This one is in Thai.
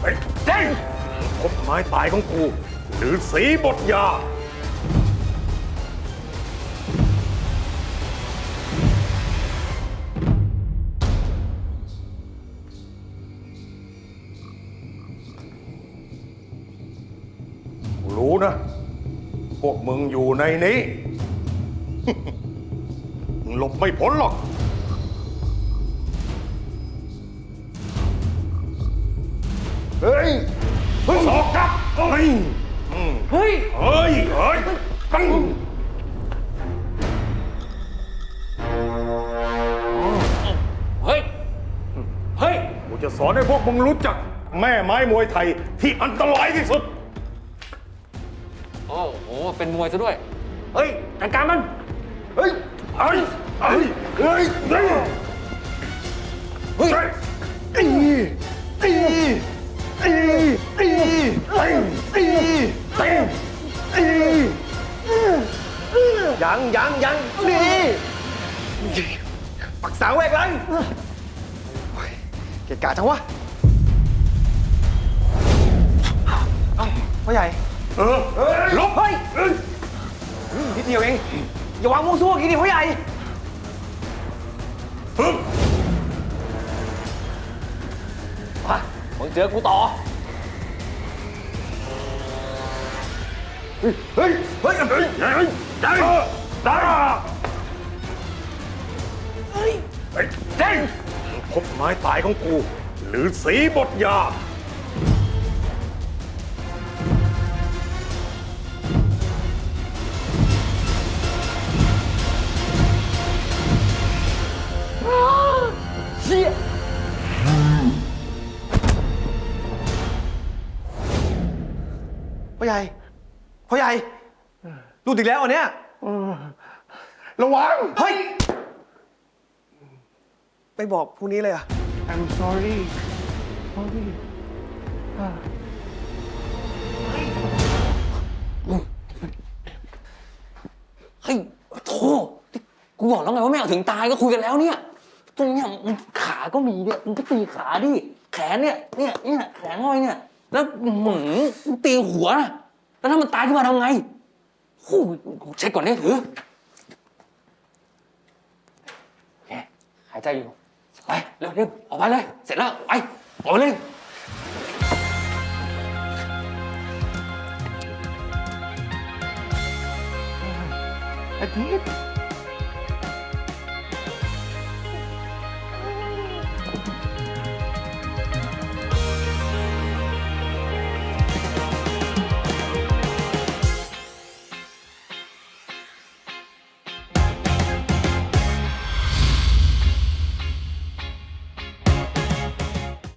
เฮ้ยเจ้งกฎหมายตายของกู หรือสีบทยา รู้นะ พวกมึงอยู่ในนี้ มึงหลบไม่พ้นหรอก เฮ้ยเฮ้ยสอกครับเฮ้ยอืมเฮ้ยเฮ้ยเฮ้ยปังเฮ้ย เฮ้ยกูจะสอนให้พวกมึงรู้จัก แม่ไม้มวยไทยที่อันตรายที่สุด โอ้โห เป็นมวยซะด้วย เฮ้ยจัดการมัน เฮ้ย เฮ้ย เฮ้ย เฮ้ย เฮ้ย เฮ้ยอีอีอีอี ต็งอีเต็งอียังยังยังนี่ปักษาแวกเลยโอ้ยเกะกะจังวะเอ้าพ่อใหญ่ เออเฮ้ยลบเฮ้ยนิดเดียวเอง อย่าวางมั่วซั่วกินดิพ่อใหญ่ฮึมามึงเจอกูต่อ เฮ้ย เฮ้ย เฮ้ย เฮ้ยได้ได้เฮ้ยเจ้งพบไม้ตายของกู หรือสีบทยาเชี่ยพ่อใหญ่ พ่อใหญ่ดูดอีกแล้วเหรอันเนี้ยระวัง เฮ้ย ไปบอกพรุ่งนี้เลยเหรอะ I'm sorry เฮ้ยโธ่นี่กูบอกแล้วไงว่าไม่เอาถึงตายก็คุยกันแล้วเนี่ย ตรงเนี้ยมึงขาก็มีเนี่ยมึงก็ตีขาดิ แขนเนี่ย เนี่ย เนี่ย แขนห้อยเนี่ย แล้วหืมมึงตีหัวนะ แล้วถ้ามันตายขึ้นมาทำไงโอ้ยกูเช็คก่อนเนี่ยถือโอเคหายใจอยู่ ไป เร็วเร็วออกไปเลย เสร็จแล้ว ไป ออกไปเลย อาทิตย์